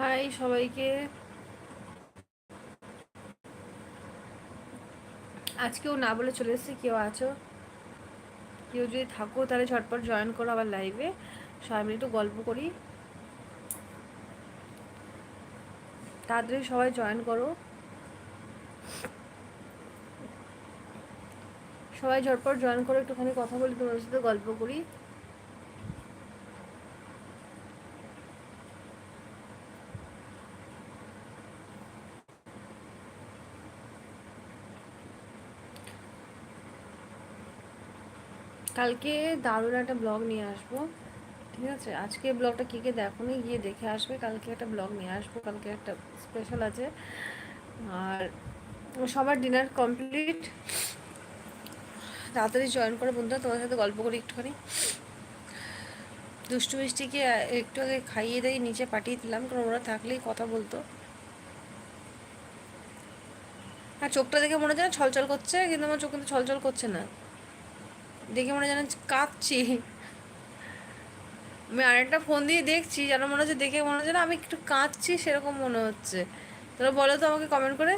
High সবাইকে। আজকেও না বলে চলে এসেছি, কেউ আছো? কেউ যদি থাকো তাহলে ঝটপট জয়েন করো আবার লাইভে সবাই মিলে একটু গল্প করি। তাড়াতাড়ি সবাই জয়েন করো। সবাই ঝটপট জয়েন করো, একটুখানি কথা বলি, তোমাদের সাথে গল্প করি। কালকে দারুণ একটা ব্লগ নিয়ে আসব, ঠিক আছে? আজকে ব্লগটা কে কে দেখো নি গিয়ে দেখে আসবে। কালকে একটা ব্লগ নিয়ে আসব, কালকে একটা স্পেশাল আছে। আর সবার ডিনার কমপ্লিট তাড়াতাড়ি জয়েন করে বন্ধুরা তোমার সাথে গল্প করি একটুখানি। দুষ্টু মিষ্টিকে একটু আগে খাইয়ে দিয়ে নিচে পাঠিয়ে দিলাম, কারণ ওরা থাকলেই কথা বলতো। হ্যাঁ চোখটা দেখে মনে হচ্ছে না ছলছল করছে, কিন্তু আমার চোখ কিন্তু ছলছল করছে না। দেখে মনে যেন কাঁদছি। আমি আরেকটা ফোন দিয়ে দেখছি, যেন মনে হচ্ছে দেখে মনে হচ্ছে না, আমি একটু কাঁদছি, সেরকম মনে হচ্ছে। তোরা বলো তো আমাকে কমেন্ট করে।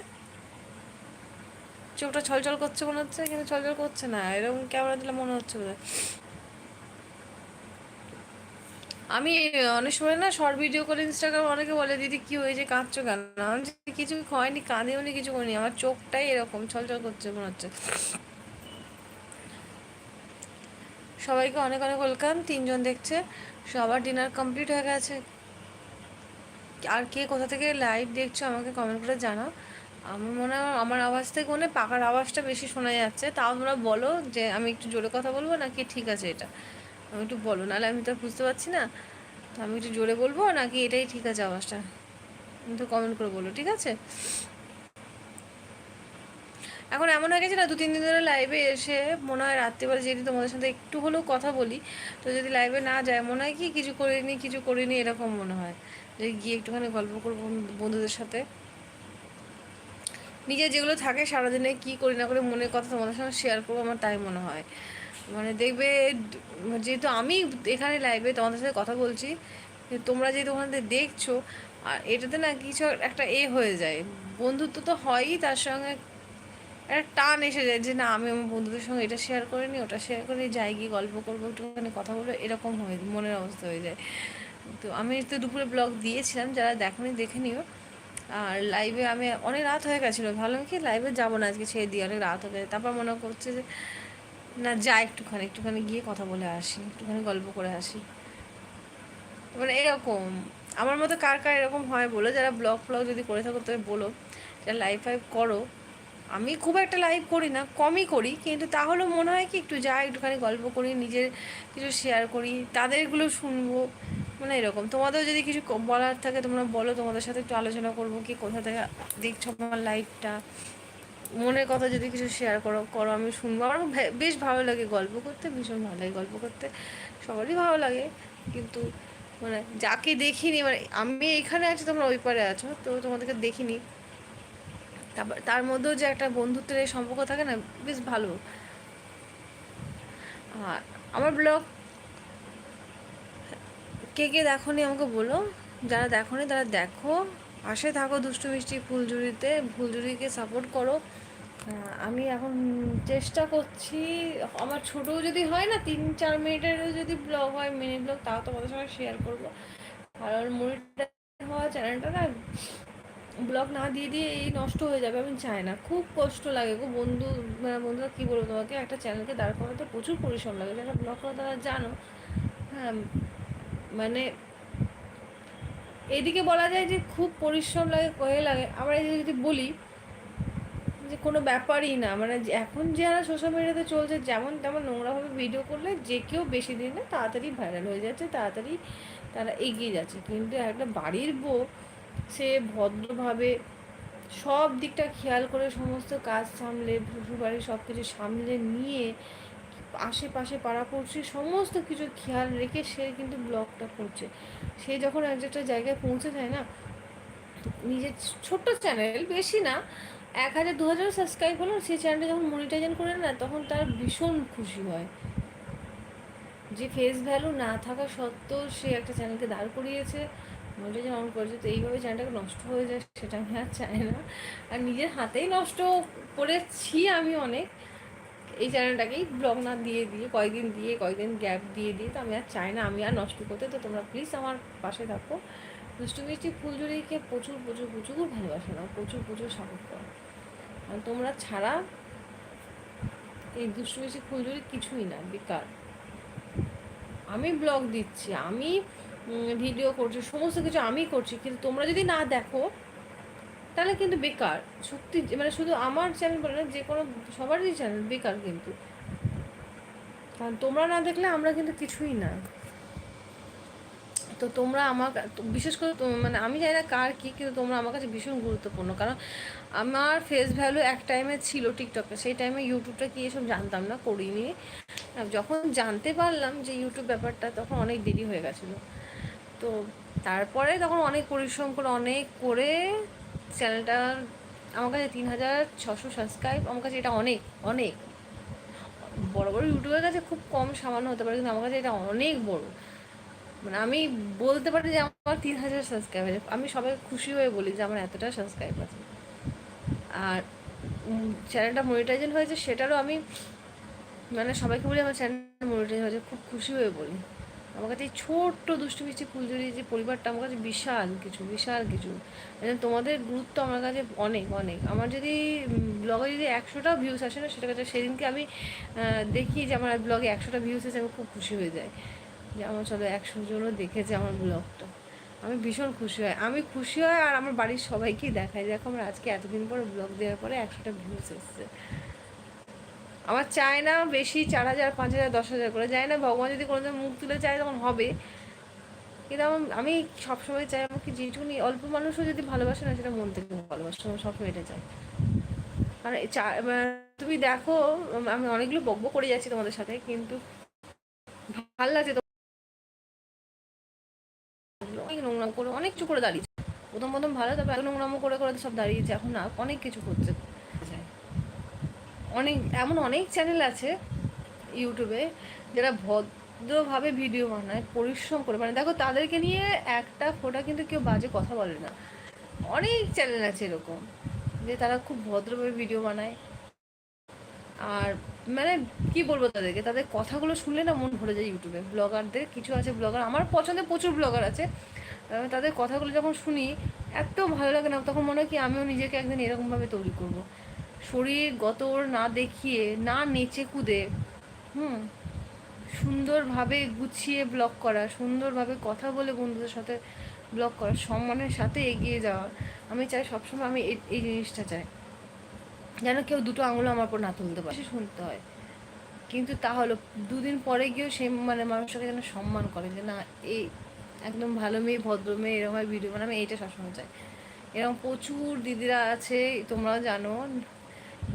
চোখটা ছলছল করছে মনে হচ্ছে, কিন্তু ছলছল করছে না, এরকম ক্যামেরা দিলে মনে হচ্ছে বোধ আমি অনেক সময় না শর্ট ভিডিও করে ইনস্টাগ্রাম অনেকে বলে, দিদি, কি হয়েছে? কাঁদছো কেন? আমি কিছু হয়নি কাঁদেও উনি কিছু করিনি, আমার চোখটাই এরকম, ছলছল করছে মনে হচ্ছে। সবাইকে অনেক অনেক ওয়েলকাম, তিনজন দেখছে, সবার ডিনার কমপ্লিট হয়ে গেছে। আর কে কোথা থেকে লাইভ দেখছ আমাকে কমেন্ট করে জানাও। আমার মনে হয় আমার আওয়াজ থেকে মনে পাকার আওয়াজটা বেশি শোনা যাচ্ছে। তাও তোমরা বলো যে আমি একটু জোরে কথা বলব নাকি ঠিক আছে এটা? আমি একটু বলো, নাহলে আমি তো বুঝতে পারছি না। তো আমি একটু জোরে বলব নাকি এটাই ঠিক আছে আওয়াজটা? আমি তো কমেন্ট করে বলো, ঠিক আছে? এখন এমন হয়ে গেছে না দু তিন দিন ধরে লাইভে এসে মনে হয় রাত্রিবেলা যদি তোমাদের সাথে একটু হলেও কথা বলি, তো যদি লাইভে না যায়, মনে হয় কি কিছু করিনি কিছু করিনি, এরকম মনে হয়। যে গিয়ে একটুখানি গল্প করব বন্ধুদের সাথে। নিজে যেগুলো থাকে সারাদিনে কি করি না করে মনের কথা তোমাদের সঙ্গে শেয়ার করব, আমার তাই মনে হয়। মানে দেখবে যেহেতু আমি এখানে লাইভে তোমাদের সাথে কথা বলছি তোমরা যেহেতু ওখানে দেখছ, আর এটাতে না কিছু একটা এ হয়ে যায়। বন্ধুত্ব তো হয়ই তার সঙ্গে একটা টান এসে যায় যে না, আমি আমার বন্ধুদের সঙ্গে এটা শেয়ার করে নিই ওটা শেয়ার করে যাই গিয়ে গল্প করব, একটুখানি কথা বলব, এরকম হয়ে, মনের অবস্থা হয়ে যায়। তো আমি তো দুপুরে ব্লগ দিয়েছিলাম, যারা দেখনি দেখে নিও। আর লাইভে আমি, অনেক রাত হয়ে গেছিল, ভালো কি লাইভে যাব না আজকে ছেড়ে দিয়ে, অনেক রাত হয়ে গেছে। তারপর মনে করছে যে, না যাই একটুখানি একটুখানি গিয়ে কথা বলে আসি, একটুখানি গল্প করে আসি। মানে এরকম, আমার মতো কার কার এরকম হয় বলো, যারা ব্লগ ফ্লগ যদি করে থাকো তবে বলো, যারা লাইভ ফাইভ করো আমি খুব একটা লাইভ করি না, কমই করি, কিন্তু তাহলেও মনে হয় কি একটু যাই, একটুখানি গল্প করি, নিজের কিছু শেয়ার করি, তাদেরগুলো শুনব মানে এরকম। তোমাদেরও যদি কিছু বলার থাকে, তোমরা বলো, তোমাদের সাথে একটু আলোচনা করব কি কোথা থেকে দেখছ আমার লাইফটা মনের কথা যদি কিছু শেয়ার করো করো, আমি শুনব। আমার বেশ ভালো লাগে গল্প করতে, ভীষণ ভালো লাগে গল্প করতে। সবারই ভালো লাগে, কিন্তু মানে যাকে দেখিনি মানে আমি এখানে আছি, তোমরা ওই পারে আছো, তো তোমাদেরকে দেখিনি। তারপর তার মধ্যেও যে একটা বন্ধুত্বের এই সম্পর্ক থাকে না, বেশ ভালো। আর আমার ব্লগ কে কে দেখো নি আমাকে বলো। যারা দেখো নি তারা দেখো। পাশে থাকো দুষ্টু মিষ্টি ফুলঝুরিতে। ফুলঝুরিকে সাপোর্ট করো। আমি এখন চেষ্টা করছি। আমার ছোটো যদি হয় না, তিন চার মিনিটেরও যদি ব্লগ হয়, মিনি ব্লগ, তাও তোমাদের সঙ্গে শেয়ার করব। কারণ মনিটার হওয়া চ্যানেলটা না ব্লগ না দিয়ে দিয়ে এই নষ্ট হয়ে যাবে, আমি চাই না। খুব কষ্ট লাগে গো বন্ধু মানে বন্ধুরা কী বলব তোমাকে, একটা চ্যানেলকে দাঁড় করাতে প্রচুর পরিশ্রম লাগে। যারা ব্লগ করা তারা জানো হ্যাঁ মানে এদিকে বলা যায় যে খুব পরিশ্রম লাগে, কয়ে লাগে। এই যদি বলি যে কোনো ব্যাপারই না মানে এখন যারা সোশ্যাল মিডিয়াতে চলছে, যেমন তেমন নোংরাভাবে ভিডিও করলে যে কেউ বেশি দিনে তাড়াতাড়ি ভাইরাল হয়ে যাচ্ছে, তাড়াতাড়ি তারা এগিয়ে যাচ্ছে। কিন্তু একটা বাড়ির বউ সে ভদ্রভাবে সব দিকটা খেয়াল করে সমস্ত কাজ সামলে শ্বশুরবাড়ির সব কিছু সামলে নিয়ে আশেপাশে পাড়া পড়ছে সমস্ত কিছু খেয়াল রেখে সে কিন্তু ব্লগটা করছে। সে যখন এক একটা জায়গায় পৌঁছে যায় না, নিজের ছোট্ট চ্যানেল, বেশি না, এক হাজার, দু হাজার সাবস্ক্রাইব হলো সেই চ্যানেলটা যখন মনিটাইজেন করে না, তখন তার ভীষণ খুশি হয়। যে ফেস ভ্যালু না থাকা সত্ত্বেও সে একটা চ্যানেলকে দাঁড় করিয়েছে। মনিটাইজেশন অন করেছে তো এইভাবে চ্যানেলটাকে নষ্ট হয়ে যায়? সেটা আমি আর চাই না। আর নিজের হাতেই নষ্ট করেছি আমি অনেক। এই চ্যানেলটাকেই ব্লগ না দিয়ে দিয়ে, কয়েকদিন দিয়ে, কয়েকদিন গ্যাপ দিয়ে দিয়ে তো আমি আর চাই না, আমি আর নষ্ট করতে। তো তোমরা প্লিজ আমার পাশে থাকো। দুষ্টু মিষ্টি ফুলঝুরিকে প্রচুর প্রচুর প্রচুর ভালোবাসে না, প্রচুর প্রচুর সাপোর্ট করো। আর তোমরা ছাড়া এই দুষ্টু মিষ্টি ফুলঝুরি কিছুই না, বেকার। আমি ব্লগ দিচ্ছি, আমি ভিডিও করছি, সমস্ত কিছু আমি করছি, কিন্তু তোমরা যদি না দেখো, তাহলে কিন্তু বেকার। সত্যি মানে শুধু আমার চ্যানেল বলে না যে কোনো সবারই চ্যানেল বেকার কিন্তু। কারণ তোমরা না দেখলে আমরা কিন্তু কিছুই না। তো তোমরা আমার বিশেষ করে মানে আমি জানি না কার কী, কিন্তু তোমরা আমার কাছে ভীষণ গুরুত্বপূর্ণ। কারণ আমার ফেস ভ্যালু এক টাইমে ছিল টিকটকে সেই টাইমে ইউটিউবটা কি এসব জানতাম না, করিনি। যখন জানতে পারলাম যে ইউটিউব ব্যাপারটা, তখন অনেক দেরি হয়ে গেছিল। তো তারপরে তখন অনেক পরিশ্রম করে, অনেক করে চ্যানেলটা আমার কাছে তিন হাজার ছশো সাবস্ক্রাইব আমার কাছে এটা অনেক অনেক। বড় বড় ইউটিউবের কাছে খুব কম সামান্য হতে পারে, কিন্তু আমার কাছে এটা অনেক বড়। মানে আমি বলতে পারি যে আমার তিন হাজার সাবস্ক্রাইব আছে। আমি সবাই খুশি হয়ে বলি যে আমার এতটা সাবস্ক্রাইব আছে। আর চ্যানেলটা মনিটাইজেন হয়েছে, সেটারও আমি মানে সবাইকে বলি আমার চ্যানেল মনিটাইজ হয়েছে, খুব খুশি হয়ে বলি। আমার কাছে এই ছোট্ট দুষ্টু মিষ্টি ফুলঝুরি যে পরিবারটা আমার কাছে বিশাল কিছু বিশাল কিছু। তোমাদের গুরুত্ব আমার কাছে অনেক অনেক। আমার যদি ব্লগে যদি একশোটা ভিউস আসে না সেটা কাছে সেদিনকে আমি দেখি যে আমার ব্লগে একশোটা ভিউস এসে আমি খুব খুশি হয়ে যাই। যে আমার চলো একশো জনও দেখেছে আমার ব্লগটা আমি ভীষণ খুশি হয় আমি খুশি হয় আর আমার বাড়ির সবাইকেই দেখাই। দেখো আমার আজকে এতদিন পর ব্লগ দেওয়ার পরে একশোটা ভিউস এসছে। আমার চায় না বেশি চার হাজার, পাঁচ হাজার, দশ হাজার করে। যায় না, ভগবান যদি কোনো মুখ তুলে চায় তখন হবে। কিন্তু আমার, আমি সবসময় চাই আমাকে যেটুকুনি, অল্প মানুষও যদি ভালোবাসে না, সেটা মন থেকে ভালোবাসে আমি সবসময় এটা চাই। কারণ তুমি দেখো আমি অনেকগুলো বকব করে যাচ্ছি তোমাদের সাথে, কিন্তু ভালো লাগছে অনেক নোংরাম করে, অনেক কিছু করে দাঁড়িয়েছে। প্রথম প্রথম ভালো তবে এত নোংরামো করে করে সব দাঁড়িয়েছে, এখন না, অনেক কিছু করছে। অনেক, এমন অনেক চ্যানেল আছে ইউটিউবে যারা ভদ্রভাবে ভিডিও বানায়, পরিশ্রম করে। মানে দেখো, তাদেরকে নিয়ে একটা ফোটা কিন্তু কেউ বাজে কথা বলে না। অনেক চ্যানেল আছে এরকম, যে তারা খুব ভদ্রভাবে ভিডিও বানায়। আর মানে কি বলব তাদেরকে, তাদের কথাগুলো শুনলে না মন ভরে যায় ইউটিউবে ব্লগারদের কিছু আছে ব্লগার আমার পছন্দের প্রচুর ব্লগার আছে। তাদের কথাগুলো যখন শুনি, এত ভালো লাগে না, তখন মনে হয় কি আমিও নিজেকে একদিন এরকমভাবে তৈরি করব। শরীর গতর না দেখিয়ে, না নেচে কুদে, হুম, সুন্দরভাবে গুছিয়ে ব্লগ করা, সুন্দরভাবে কথা বলে বন্ধুদের সাথে ব্লগ করা, সম্মানের সাথে এগিয়ে যাওয়া। আমি চাই সবসময় আমি এই জিনিসটা চাই। যেন কেউ দুটো আঙুলো আমার উপর না তুলতে পারে। শুনতে হয়। কিন্তু তা হলো, দুদিন পরে গিয়েও সে মানে মানুষটাকে যেন সম্মান করে যে, না এই একদম ভালো মেয়ে, ভদ্র মেয়ে, এরকম ভিডিও মানে আমি এইটা সবসময় চাই। এরকম প্রচুর দিদিরা আছে, তোমরাও জানো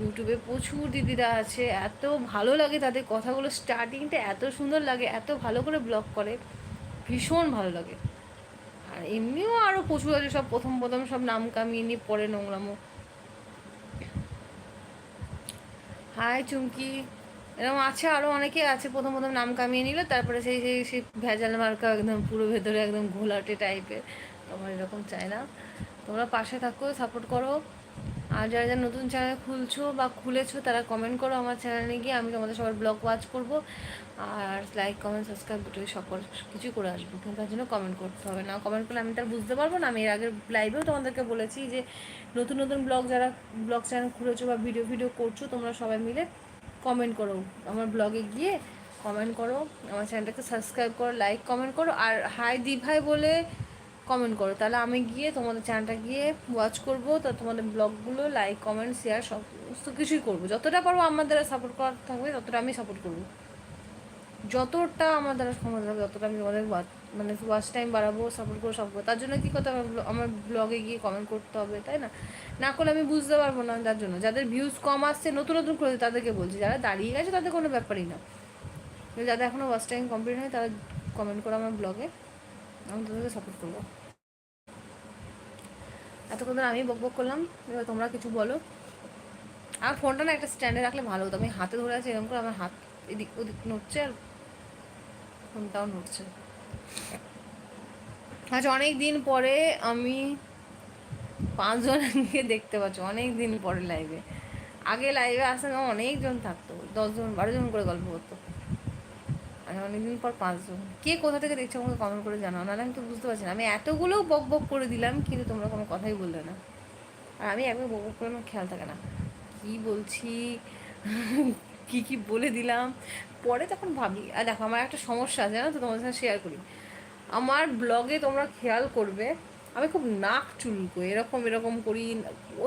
ইউটিউবে প্রচুর দিদিরা আছে, এত ভালো লাগে তাদের কথাগুলো স্টার্টিংটা এত সুন্দর লাগে, এত ভালো করে ব্লগ করে, ভীষণ ভালো লাগে। আর এমনিও আরও প্রচুর আছে, সব প্রথম প্রথম সব নাম কামিয়ে নিয়ে পরে নোংরামো। হাই চুমকি এরকম আছে আরও অনেকে আছে, প্রথম প্রথম নাম কামিয়ে নিল, তারপরে সেই সেই সেই ভেজাল মার্কা একদম পুরো ভেতরে একদম ঘোলাটে টাইপের তোমার এরকম চাই না। তোমরা পাশে থাকো সাপোর্ট করো। আর যারা যারা নতুন চ্যানেল খুলছো বা খুলেছো, তারা কমেন্ট করো আমার চ্যানেলে গিয়ে, আমি তোমাদের সবার ব্লগ ওয়াচ করব। আর লাইক কমেন্ট সাবস্ক্রাইব দুটোই সকল কিছুই করে আসব। কিন্তু তার জন্য কমেন্ট করতে হবে না। কমেন্ট করলে আমি তার বুঝতে পারব না। আমি এর আগের লাইভেও তোমাদেরকে বলেছি যে, নতুন নতুন ব্লগ যারা ব্লগ চ্যানেল খুলেছো বা ভিডিও ভিডিও করছ, তোমরা সবাই মিলে কমেন্ট করো। আমার ব্লগে গিয়ে কমেন্ট করো। আমার চ্যানেলটাকে সাবস্ক্রাইব করো লাইক কমেন্ট করো। আর হাই দি ভাই বলে কমেন্ট করো। তাহলে আমি গিয়ে তোমাদের চ্যানেলটা গিয়ে ওয়াচ করব, তো তোমাদের ব্লগগুলো লাইক কমেন্ট শেয়ার সমস্ত কিছুই করব। যতটা পারব আমার দ্বারা সাপোর্ট করা থাকবে, ততটা আমি সাপোর্ট করব। যতটা আমার দ্বারা ক্ষমতা থাকবে ততটা আমি তোমাদের মানে ওয়াচ টাইম বাড়াবো সাপোর্ট করব, সব তার জন্য কী করতে হবে? আমার ব্লগে গিয়ে কমেন্ট করতে হবে, তাই না? না করলে আমি বুঝতে পারব না তার জন্য। যাদের ভিউজ কম আসছে, নতুন নতুন করে তাদেরকে বলছি। যারা দাঁড়িয়ে গেছে, তাদের কোনো ব্যাপারই না। যাদের এখনও ওয়াচ টাইম কমপ্লিট হয় তারা কমেন্ট করো আমার ব্লগে আমি তাদেরকে সাপোর্ট করব। এতক্ষণ আমি বক বক করলাম, এবার তোমরা কিছু বলো। আর ফোনটা না একটা স্ট্যান্ডে রাখলে ভালো হতো। আমি হাতে ধরে আছি, এরকম করে আমার হাত এদিক ওদিক নড়ছে আর ফোনটাও নড়ছে। আচ্ছা অনেক দিন পরে আমি পাঁচজনকে দেখতে পাচ্ছি, অনেক দিন পরে লাইভে আগে লাইভে আসে না অনেকজন থাকতো, দশজন, বারোজন করে গল্প করতো। আর অনেকদিন পর পাঁচজন। কে কোথা থেকে দেখছ আমাকে কমেন্ট করে জানাও, নাহলে আমি তো বুঝতে পারছি না। আমি এতগুলো বক বক করে দিলাম, কিন্তু তোমরা কোনো কথাই বললে না। আর আমি একবার বক বক করে আমার খেয়াল থাকে না। কি বলছি? কি কি বলে দিলাম? পরে তখন ভাবি, আর দেখো আমার একটা সমস্যা আছে না তো, তোমাদের সাথে শেয়ার করি। আমার ব্লগে তোমরা খেয়াল করবে, আমি খুব নাক চুলকো, এরকম এরকম করি,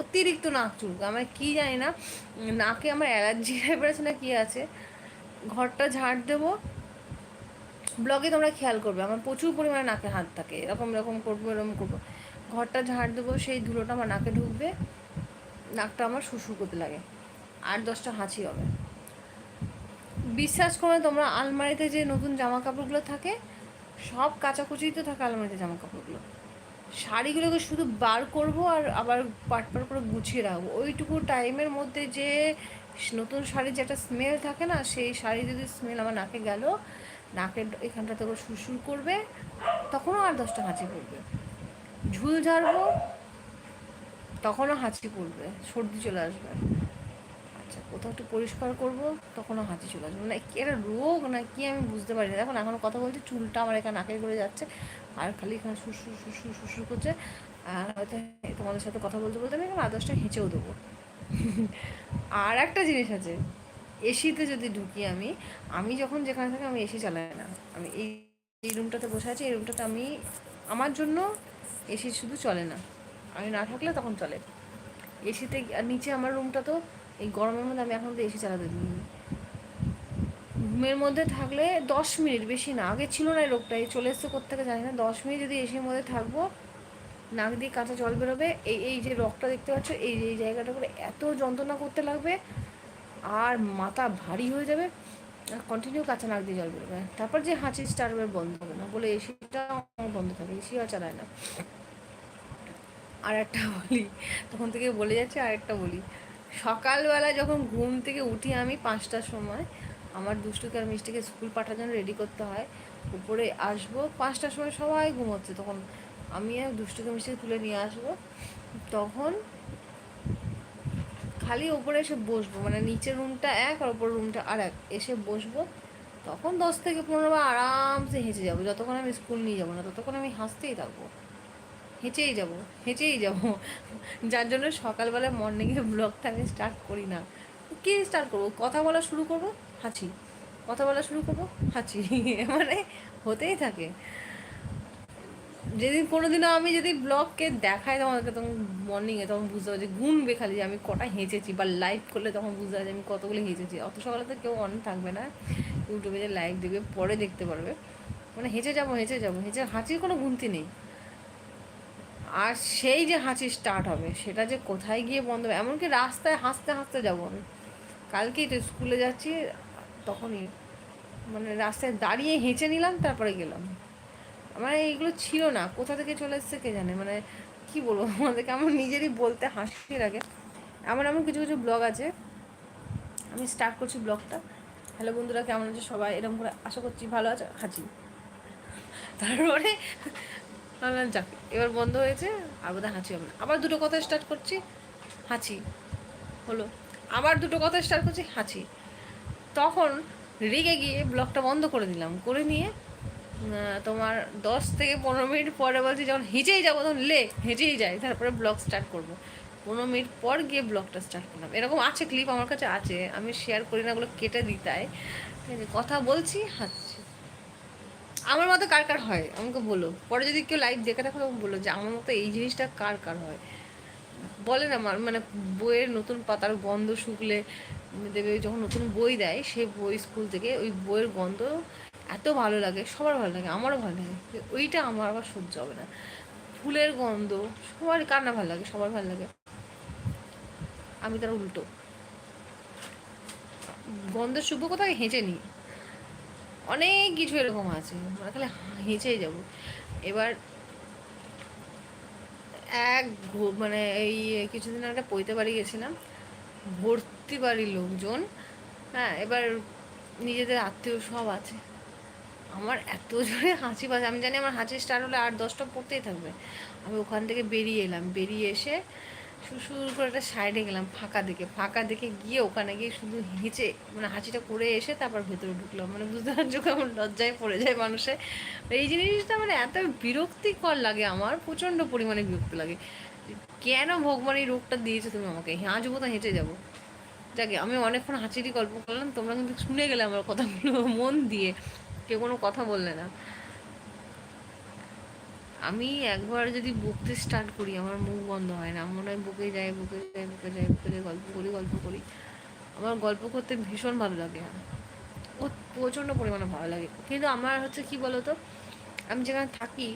অতিরিক্ত নাক চুলকো। আমার কি জানি না নাকে আমার অ্যালার্জি টাইপের আছে না কী আছে। ঘরটা ঝাড় দেবো ব্লগে তোমরা খেয়াল করবে, আমার প্রচুর পরিমাণে নাকে হাত থাকে, এরকম এরকম করব এরকম করব। ঘরটা ঝাড় দেবো, সেই ধুলোটা আমার নাকে ঢুকবে, নাকটা আমার শুশু করতে লাগে আট দশটা হাঁচি হবে। বিশ্বাস করে তোমরা আলমারিতে যে নতুন জামা কাপড়গুলো থাকে, সব কাচাকুচিই তো থাকে আলমারিতে জামা কাপড়গুলো শাড়িগুলোকে শুধু বার করব আর আবার পাট পাট করে গুছিয়ে রাখব। ওইটুকু টাইমের মধ্যে যে নতুন শাড়ির যে একটা স্মেল থাকে না, সেই শাড়ি যদি স্মেল আমার নাকে গেল নাকের এখানটা থেকে সুরসুর করবে, তখনও আর দশটা হাঁচি পড়বে। ঝুল ঝাড়বো, তখনও হাঁচি পড়বে, সর্দি চলে আসবে। আচ্ছা কোথাও একটু পরিষ্কার করব, তখনও হাঁচি চলে আসবে। মানে কি একটা রোগ না কি আমি বুঝতে পারি না। এখন এখনও কথা বলছি, চুলটা আমার এখানে নাকের করে যাচ্ছে, আর খালি এখানে সুসুর সুসুর সুসুর করছে। আর হয়তো তোমাদের সাথে কথা বলতে বলতে আমি এখানে আদর্শটা হেঁচেও দেবো। আর একটা জিনিস আছে এসিতে যদি ঢুকি আমি আমি যখন যেখানে থাকি আমি এসি চালাই না। আমি এই এই রুমটাতে বসে আছি, এই রুমটাতে আমি, আমার জন্য এসি শুধু চলে না। আমি না থাকলে তখন চলে। এসিতে আর নিচে আমার রুমটা তো, এই গরমের মধ্যে আমি এখন তো এসি চালাতে দিই রুমের মধ্যে থাকলে দশ মিনিট, বেশি না। আগে ছিল না এই লোকটাই চলে এসছে কোথেকে জানি না। দশ মিনিট যদি এসির মধ্যে থাকব, নাক দিয়ে কাঁচা জল বেরোবে, এই এই যে রকটা দেখতে পাচ্ছ, এই যে এই জায়গাটা করে এত যন্ত্রণা করতে লাগবে আর মাথা ভারী হয়ে যাবে, আর কন্টিনিউ কাঁচা নাক দিয়ে জল বেরোবে। তারপর যে হাঁচি স্টার বন্ধ হবে না, বলে এসিটা বন্ধ থাকে এসি আর চালায় না। আর একটা বলি, তখন থেকে বলে যাচ্ছে আর একটা বলি। সকালবেলা যখন ঘুম থেকে উঠি আমি পাঁচটার সময়, আমার দুষ্টুকে আর মিষ্টিকে স্কুল পাঠার জন্য রেডি করতে হয়। উপরে আসব, পাঁচটার সময় সবাই ঘুমোচ্ছে। তখন আমি আর দুষ্টুকে মিষ্টিকে তুলে নিয়ে আসব। তখন খালি ওপরে এসে বসবো মানে নিচের রুমটা এক আর ওপর রুমটা আর এক। এসে বসবো, তখন দশ থেকে পনেরো বার আরামসে হেঁচে যাব। যতক্ষণ আমি স্কুল নিয়ে যাব না, ততক্ষণ আমি হাসতেই থাকব। হেঁচেই যাব হেঁচেই যাব। যার জন্য সকালবেলা মর্নিংয়ে ব্লগটা আমি স্টার্ট করি না। কে স্টার্ট করব? কথা বলা শুরু করব, হাঁচি। কথা বলা শুরু করব, হাঁচি। মানে হতেই থাকে। যেদিন, কোনোদিনও আমি যদি ব্লগকে দেখাই তোমাদেরকে তখন মর্নিংয়ে তখন বুঝতে পারছি গুনবে খালি যে আমি কটা হেঁচেছি বা লাইভ করলে তখন বুঝতে পারছি আমি কতগুলো হেঁচেছি। অত সকালে তো কেউ অন থাকবে না। ইউটিউবে যে লাইভ দেখবে, পরে দেখতে পারবে। মানে হেঁচে যাব হেঁচে যাব, হেঁচে, হাঁচির কোনো গুনতি নেই। আর সেই যে হাঁচি স্টার্ট হবে, সেটা যে কোথায় গিয়ে বন্ধ হবে, এমনকি রাস্তায় হাসতে হাসতে যাব আমি। কালকেই তো স্কুলে যাচ্ছি, তখনই মানে রাস্তায় দাঁড়িয়ে হেঁচে নিলাম, তারপরে গেলাম। আমার এইগুলো ছিল না। কোথা থেকে চলে এসছে কে জানে? মানে কি বলব? আমাদেরকে আমার নিজেরই বলতে হাসি লাগে। এমন এমন কিছু কিছু ব্লগ আছে। আমি স্টার্ট করছি ব্লগটা হ্যালো বন্ধুরা, কেমন আছে সবাই? এরকম করে আশা করছি ভালো আছে হাঁচি তারপরে যাক, এবার বন্ধ হয়েছে, আর বোধহয় হাঁচি হবে না। আবার দুটো কথা স্টার্ট করছি হাঁচি হলো, আবার দুটো কথা স্টার্ট করছি হাঁচি তখন রেগে গিয়ে ব্লগটা বন্ধ করে দিলাম। করে নিয়ে তোমার দশ থেকে পনেরো মিনিট পরে বলছি, যখন হেঁচেই যাব, তখন লে, হেঁচেই যাই। তারপরে ব্লগ স্টার্ট করব। পনেরো মিনিট পর গিয়ে ব্লগটা স্টার্ট করলাম। এরকম আছে ক্লিপ আমার কাছে আছে, আমি শেয়ার করি না ওগুলো কেটে দিই তাই। কথা বলছি হাসছি আমার মতো কার কার হয়? আমাকে বলো। পরে যদি কেউ লাইভ দেখে দেখো তখন বলো যে আমার মতো এই জিনিসটা কার কার হয়? বলে না আমার মানে বইয়ের নতুন পাতার গন্ধ শুকলে দেবে যখন নতুন বই দেয়, সে বই স্কুল থেকে ওই বইয়ের গন্ধ এত ভালো লাগে, সবার ভালো লাগে, আমারও ভালো লাগে ওইটা আমার আবার সহ্য হবে না। ফুলের গন্ধ সবার কার না ভালো লাগে, সবার ভালো লাগে। আমি তার উল্টো। গন্ধের শুভ কোথায় হেঁচে নিই অনেক কিছু এরকম আছে মানে খালি হেঁচেই যাব। এবার এক মানে এই কিছুদিন আগে পৈতে বাড়ি গেছিলাম, ভর্তি বাড়ির লোকজন হ্যাঁ এবার নিজেদের আত্মীয় সব আছে। আমার এত জোরে হাঁচি পাচ্ছে আমি জানি আমার হাঁচি স্টার্ট হলে আট দশটা পড়তেই থাকবে। আমি ওখান থেকে বেরিয়ে এলাম। বেরিয়ে এসে সুর করে একটা সাইডে গেলাম, ফাঁকা দিকে। ফাঁকা দিকে গিয়ে ওখানে গিয়ে শুধু হেঁচে মানে হাঁচিটা করে এসে তারপর ভেতরে ঢুকলাম। মানে বুঝতে পারছ কেমন লজ্জায় পড়ে যায় মানুষে এই জিনিসটা মানে এত বিরক্তিকর লাগে। আমার প্রচণ্ড পরিমাণে বিরক্ত লাগে। কেন ভগবান এই রোগটা দিয়েছ তুমি আমাকে? হাঁচবো তো হেঁচে যাব। যাকে, আমি অনেকক্ষণ হাঁচিরই গল্প করলাম। তোমরা কিন্তু শুনে গেলে আমার কথাগুলো মন দিয়ে। কেউ কোনো কথা বললে না। আমি একবার যদি বকতে স্টার্ট করি, আমার মুখ বন্ধ হয় না। মনে হয় বুকে যায় বুকে যায় বুকে যায় বুকে যায়, গল্প করি গল্প করি। আমার গল্প করতে ভীষণ ভালো লাগে। ও প্রচণ্ড পরিমাণে ভালো লাগে। কিন্তু আমার হচ্ছে কি বলতো, আমি যেখানে থাকি,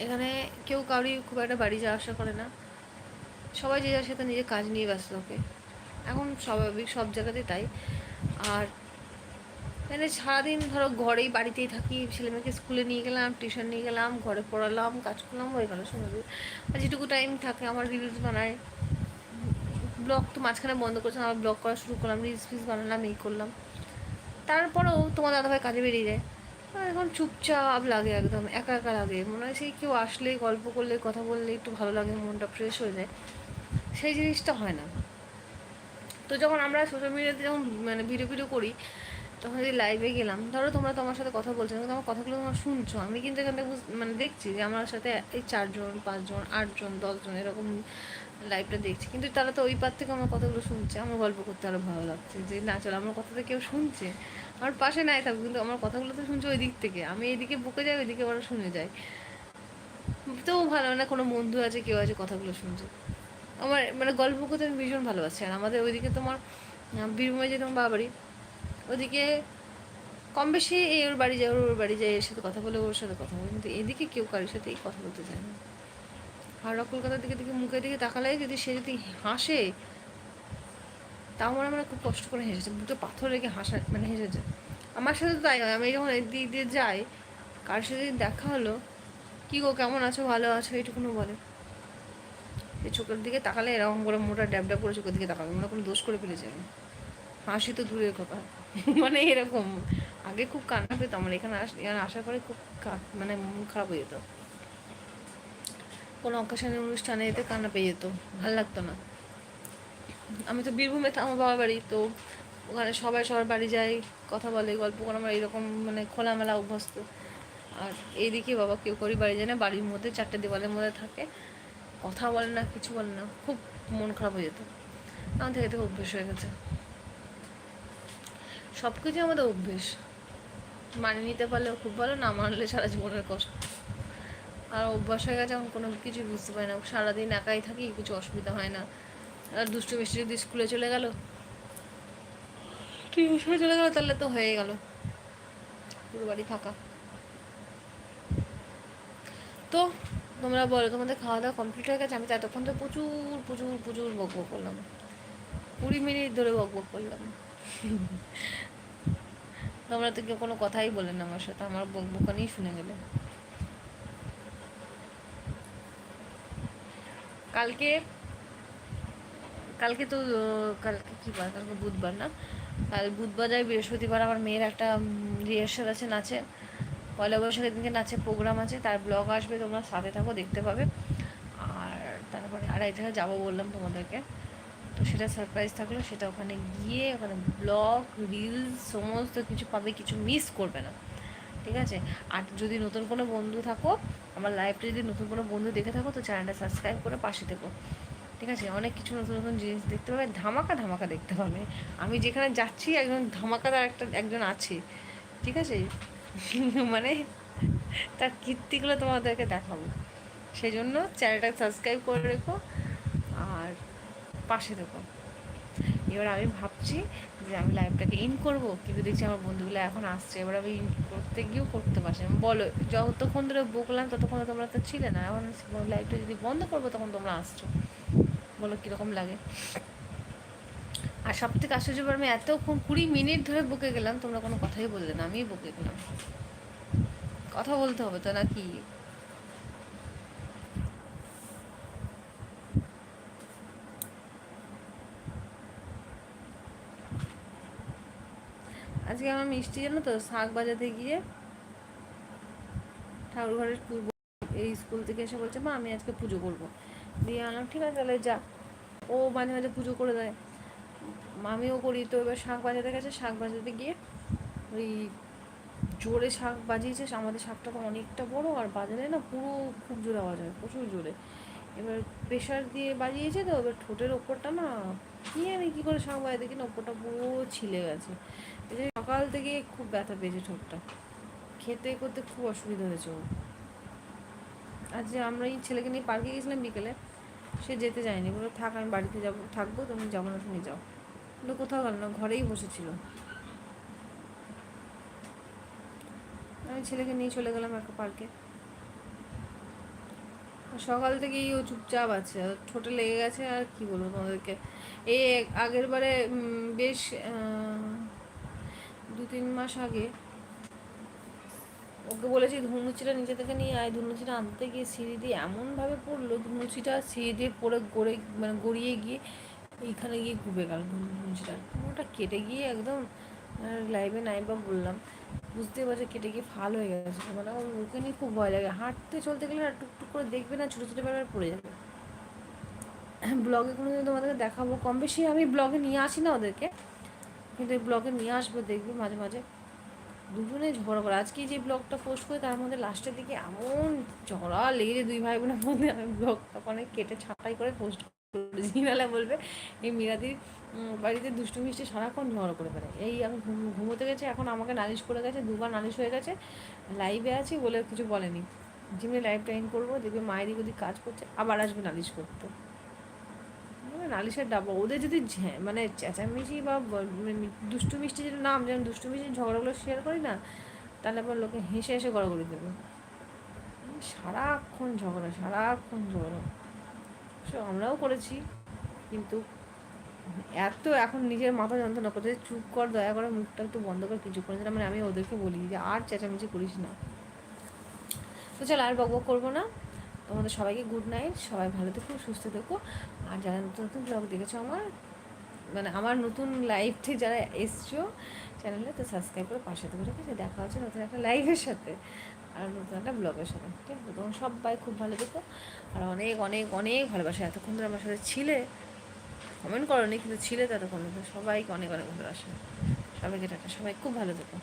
এখানে কেউ কাউরি খুব একটা বাড়ি যাওয়া আসা করে না। সবাই যে যার সাথে নিজের কাজ নিয়ে ব্যস্ত থাকে। এখন স্বাভাবিক সব জায়গাতে তাই। আর মানে সারাদিন ধরো ঘরেই বাড়িতেই থাকি ছেলে মেয়েকে স্কুলে নিয়ে গেলাম, টিউশন নিয়ে গেলাম, ঘরে পড়ালাম, কাজ করলাম হয়ে গেল সময় আর যেটুকু টাইম থাকে, আমার রিলস বানায় ব্লগ তো মাঝখানে বন্ধ করেছিলাম, আবার ব্লগ করা শুরু করলাম রিলস ফিলস বানালাম, এই করলাম। তারপরেও তোমার দাদাভাই কাজে বেরিয়ে যায়। এখন চুপচাপ লাগে একদম, একা একা লাগে। মনে হয় সেই কেউ আসলে গল্প করলে, কথা বললে একটু ভালো লাগে, মনটা ফ্রেশ হয়ে যায়। সেই জিনিসটা হয় না। তো যখন আমরা সোশ্যাল মিডিয়াতে যখন মানে ভিডিও ভিডিও করি তখন যদি লাইভে গেলাম। ধরো তোমরা তোমার সাথে কথা বলছো, কিন্তু আমার কথাগুলো তোমরা শুনছো। আমি কিন্তু এখান থেকে মানে দেখছি যে আমার সাথে এই চারজন, পাঁচজন, আটজন, দশজন এরকম লাইভটা দেখছি। কিন্তু তারা তো ওই পার থেকে আমার কথাগুলো শুনছে। আমার গল্প করতে আরও ভালো লাগছে যে, না, চলো আমার কথাটা কেউ শুনছে। আমার পাশে নাই থাকবে কিন্তু আমার কথাগুলো তো শুনছে ওই দিক থেকে। আমি এদিকে বুকে যাই, ওইদিকে ওরা শুনে যায়। তো ভালো না কোনো বন্ধু আছে, কেউ আছে, কথাগুলো শুনছে। আমার মানে গল্প করতে আমি ভীষণ ভালোবাসি। আর আমাদের ওইদিকে তোমার বীরভূমে যে তোমার বাবারি ওদিকে কম বেশি এই ওর বাড়ি যায়, ওর বাড়ি যায়, এর সাথে কথা বলে, ওর সাথে কথা বলে, কিন্তু এদিকে কেউ কারোর সাথে এই কথা বলতে চায় না। হাওড়া কলকাতার দিকে দিকে মুখের দিকে তাকালে যদি সে যদি হাসে, তাও মনে মানে খুব কষ্ট করে হেসেছে, দুটো পাথর রেখে হাসা মানে হেসেছে। আমার সাথে তো তাই হয়, আমি যখন এদিক দিয়ে যাই কার সাথে দেখা হলো, কী গো, কেমন আছো? ভালো আছো? এইটুকুনো বলে। এই চোখের দিকে তাকালে এরকম করে মোটা ড্যাব ড্যাব করে চোখের দিকে তাকাবে, মনে কোনো দোষ করে ফেলেছে। আমি হাসি তো দূরের কথা। মানে এরকম। আগে খুব কান্না পেতাম আমার এখানে এখানে আসার পরে খুব মানে মন খারাপ হয়ে যেত। কোনো অকেশনের অনুষ্ঠানে এতে কান্না পেয়ে যেত, ভালো লাগতো না। আমি তো বীরভূমে আমার বাবার বাড়ি, তো ওখানে সবাই সবার বাড়ি যায়, কথা বলে, গল্প করে, আমার এরকম মানে খোলামেলা অভ্যস্ত। আর এইদিকে বাবা কেউ করি বাড়ি যায় না, বাড়ির মধ্যে, চারটে দেওয়ালের মধ্যে থাকে। কথা বলে না, কিছু বলে না, খুব মন খারাপ হয়ে যেত। আমার থেকে থেকে অভ্যেস হয়ে গেছে। সব কিছু আমাদের অভ্যেস। মানিয়ে নিতে পারলেও খুব ভালো, না মানলে সারা জীবনের কষ্ট। আর অভ্যাস হয়ে গেছে, এখন কোনো কিছু বুঝতে পারি না। সারাদিন একাই থাকি, কিছু অসুবিধা হয় না। আর দুষ্টু মিষ্টি যদি স্কুলে চলে গেল, টিউশনে চলে গেলো, তাহলে তো হয়ে গেল। পুরো বাড়ি ফাঁকা। তো তোমরা বলো, তোমাদের খাওয়া দাওয়া কমপ্লিট হয়ে গেছে? আমি তো এতক্ষণ তো প্রচুর প্রচুর প্রচুর বক বক করলাম। কুড়ি মিনিট ধরে বক বক করলাম। তোমরা তো কেউ কোনো কথাই বলে না আমার সাথে, আমার বক বকানিই শুনে গেলে। কালকে কালকে তো, কালকে কী বার? কালকে বুধবার না? কাল বুধবার যায় বৃহস্পতিবার আমার মেয়ের একটা রিহার্সাল আছে নাচে পয়লা বৈশাখের দিনকে নাচে প্রোগ্রাম আছে, তার ব্লগ আসবে, তোমরা সাথে থাকো, দেখতে পাবে। আর তারপরে আড়াই থেকে যাব বললাম তোমাদেরকে। তো সেটা সারপ্রাইজ থাকল, সেটা ওখানে গিয়ে ওখানে ব্লগ রিলস সমস্ত কিছু পাবে, কিছু মিস করবে না। ঠিক আছে? আর যদি নতুন কোনো বন্ধু থাকো, আমার লাইফটা যদি নতুন কোনো বন্ধু দেখে থাকো, তো চ্যানেলটা সাবস্ক্রাইব করে পাশে থেকো। ঠিক আছে? অনেক কিছু নতুন নতুন জিনিস দেখতে পাবে, ধামাকা ধামাকা দেখতে পাবে। আমি যেখানে যাচ্ছি, একজন ধামাকাদার একটা, একজন আছে। ঠিক আছে? মানে তার কীর্তিগুলো তোমাদেরকে দেখাবো। সেই জন্য চ্যানেলটা সাবস্ক্রাইব করে রেখো। পাশে দেখো। এবার আমি ভাবছি যে আমি লাইভটাকে ইন করব, কিন্তু দেখছি আমার বন্ধুগুলো এখন আসছে। এবার আমি ইন করতে গিয়েও করতে পারছি আমি বলো, যতক্ষণ ধরে বকলাম ততক্ষণ তোমরা তো ছিলে না। এখন লাইভটা যদি বন্ধ করব, তখন তোমরা আসছো। বলো, কীরকম লাগে? আর সব থেকে আশ্চর্য আমি এতক্ষণ কুড়ি মিনিট ধরে বকে গেলাম, তোমরা কোনো কথাই বললে না। আমিই বকে গেলাম। কথা বলতে হবে তো নাকি আজ আজকে আমার মিষ্টি জানো তো, শাক বাজাতে গিয়ে ঠাকুর ঘরের এই স্কুল থেকে এসে বলছে, মা, আমি আজকে পুজো করব। দিয়ে আনলাম ঠিক আছে, তাহলে যা। ও মাঝে মাঝে পুজো করে দেয়। আমিও করি, তো এবার শাক বাজাতে গেছে। শাক বাজাতে গিয়ে ওই জোরে শাক বাজিয়েছে। আমাদের শাকটা তো অনেকটা বড়, আর বাজারে না পুরো খুব জোরে আওয়াজ হয়, প্রচুর জোরে। এবার প্রেশার দিয়ে বাজিয়েছে তো, এবার ঠোঁটের ওপরটা না, কি আমি কী করে শাক বাজাতে কিনা ওপরটা পুরো ছিলে গেছে। সকাল থেকে খুব ব্যথা পেয়েছে ঠোঁটটা। খেতে করতে খুব অসুবিধা হয়েছে ওর। আজ যে আমরা এই ছেলেকে নিয়ে পার্কে গেছিলাম বিকেলে, সে যেতে যায়নি। বলে থাক, আমি বাড়িতে যাব, থাকব, তুমি যাব না, তুমি যাও। কিন্তু কোথাও গেল না, ঘরেই বসেছিল। আমি ছেলেকে নিয়ে চলে গেলাম একটা পার্কে। সকাল থেকেই ও চুপচাপ আছে, আর ঠোঁটে লেগে গেছে, আর কি বলব তোমাদেরকে? এই আগের বারে বেশ তিন মাস আগে ওকে বলেছি, ধুনুচিটা নিচে থেকে নিয়ে আয়, ধুনুচিটা আনতে গিয়ে সিঁড়ি দিয়ে এমনভাবে পড়ল, ধুনুচিটা সিঁড়ি দিয়ে পড়ে গড়ে মানে গড়িয়ে গিয়ে এইখানে গিয়ে ঘুবে গেল ধুনুচিটা। ওটা কেটে গিয়ে একদম লাইভে নাই বা বললাম বুঝতে পারছে কেটে গিয়ে ফাল হয়ে গেছে। মানে আমার ওকে নিয়ে খুব ভয় লাগে। হাঁটতে চলতে গেলে না টুকটুক করে দেখবে না, ছোটো ছোটো ব্যাপার পড়ে যাবে। ব্লগে কোনো দিন তোমাদেরকে দেখাবো কম বেশি। আমি ব্লগে নিয়ে আসি না ওদেরকে। কিন্তু এই ব্লগে নিয়ে আসব, দেখবি মাঝে মাঝে। দুজনে ঝগড়া করে। আজকে যে ব্লগটা পোস্ট করে, তার মধ্যে লাস্টের দিকে এমন ঝগড়া লেগেছে দুই ভাই বোনের মধ্যে। আমি ব্লগটা অনেক কেটে ছাঁটাই করে পোস্ট নাহলে বলবে, এই মিরাদির বাড়িতে দুষ্টু মিষ্টি সারাক্ষণ ঝগড়া করে বেড়ায়। এই আমি ঘুমোতে গেছে, এখন আমাকে নালিশ করে গেছে, দুবার নালিশ হয়ে গেছে লাইভে আছি বলে কিছু বলেনি। যেমনি লাইভ টাইম করব, দেখবে মায়ের ওদিক কাজ করছে, আবার আসবে নালিশ করতে। মানে নালিশের ডাব্বা। ওদের যদি মানে চেঁচামেচি বা মানে দুষ্টু মিষ্টি যেটা নাম, যেমন দুষ্টু মিষ্টির ঝগড়াগুলো শেয়ার করি না, তাহলে আবার লোকে হেসে হেসে গড়াগড়ি দেবে। সারাক্ষণ ঝগড়া সারাক্ষণ ঝগড়া। সে আমরাও করেছি, কিন্তু এত এখন নিজের মাথা যন্ত্রণা করছে চুপ কর, দয়া করে মুখটা একটু বন্ধ করে, কিছু করে মানে আমি ওদেরকে বলি যে, আর চেঁচামেচি করিস না। তো চল আর বক বক করব না। তোমাদের সবাইকে গুড নাইট সবাই ভালো থেকো, সুস্থ থেকো। আর যারা নতুন নতুন ব্লগ দেখেছ আমার মানে আমার নতুন লাইভটি যারা এসছো চ্যানেলে তো সাবস্ক্রাইব করে পাশে থেকে রেখেছে দেখা হচ্ছে নতুন একটা লাইভের সাথে আর নতুন একটা ব্লগের সাথে, ঠিক আছে? তোমার সবাই খুব ভালো থেকো আর অনেক অনেক অনেক ভালোবাসা। এতক্ষণ ধরে আমার সাথে ছিলে কমেন্ট করো নি কিন্তু ছিলে তো এতক্ষণ সবাইকে অনেক অনেক ভালোবাসা। সবাইকে টাটা। সবাই খুব ভালো থেকো।